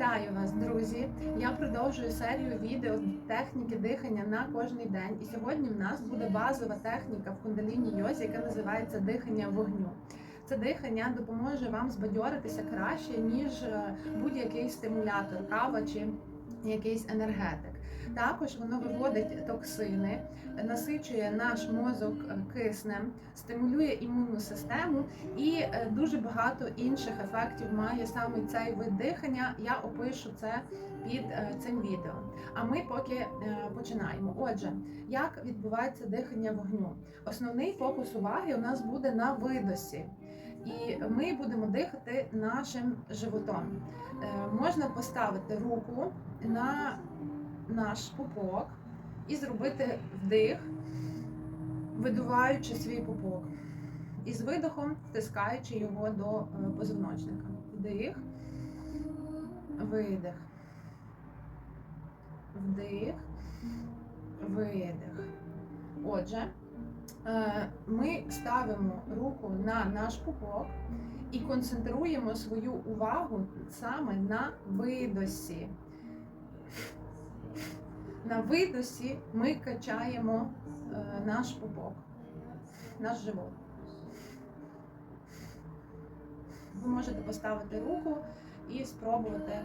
Вітаю вас, друзі! Я продовжую серію відео техніки дихання на кожний день. І сьогодні в нас буде базова техніка в кундаліні йозі, яка називається дихання вогню. Це дихання допоможе вам збадьоритися краще, ніж е, будь-який стимулятор, кава чи якийсь енергетик. Також воно виводить токсини, насичує наш мозок е, киснем, стимулює імунну систему і е, дуже багато інших ефектів має саме цей вид дихання. Я опишу це під е, цим відео. А ми поки починаємо. Отже, як відбувається дихання вогню? Основний фокус уваги у нас буде на видосі. І ми будемо дихати нашим животом. Можна поставити руку на наш пупок і зробити вдих, видуваючи свій пупок. І з видохом втискаючи його до е, позвоночника. Вдих, видих. Вдих, видих. Отже, е, ми ставимо руку на наш пупок і концентруємо свою увагу саме на видосі. На видосі ми качаємо е, наш пупок, наш живот. Ви можете поставити руку і спробувати.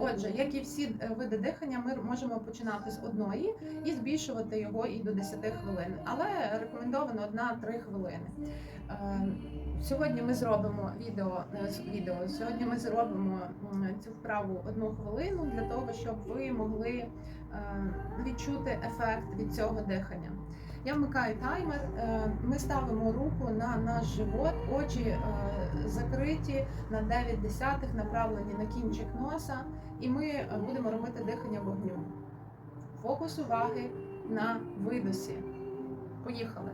Отже, як і всі е, види дихання, ми можемо починати з одної і збільшувати його і до 10 хвилин, але рекомендовано 1-3 хвилини. Е, Сьогодні ми зробимо відео, е, відео. Сьогодні ми зробимо цю вправу одну хвилину для того, щоб ви могли відчути ефект від цього дихання. Я вмикаю таймер. е, Ми ставимо руку на наш живот, очі е, закриті на 9 десятих, направлені на кінчик носа, і ми е, будемо робити дихання вогню. Фокус уваги на видосі. Поїхали.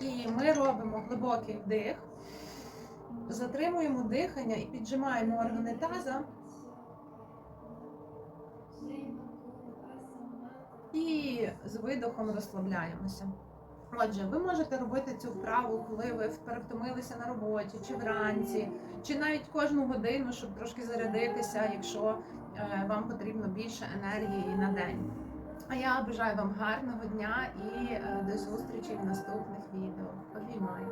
І ми робимо глибокий вдих, затримуємо дихання і піджимаємо органи таза. І з видохом розслабляємося. Отже, ви можете робити цю вправу, коли ви перевтомилися на роботі, чи вранці, чи навіть кожну годину, щоб трошки зарядитися, якщо е, вам потрібно більше енергії на день. А я бажаю вам гарного дня і е, до зустрічі в наступних відео. Обіймаю.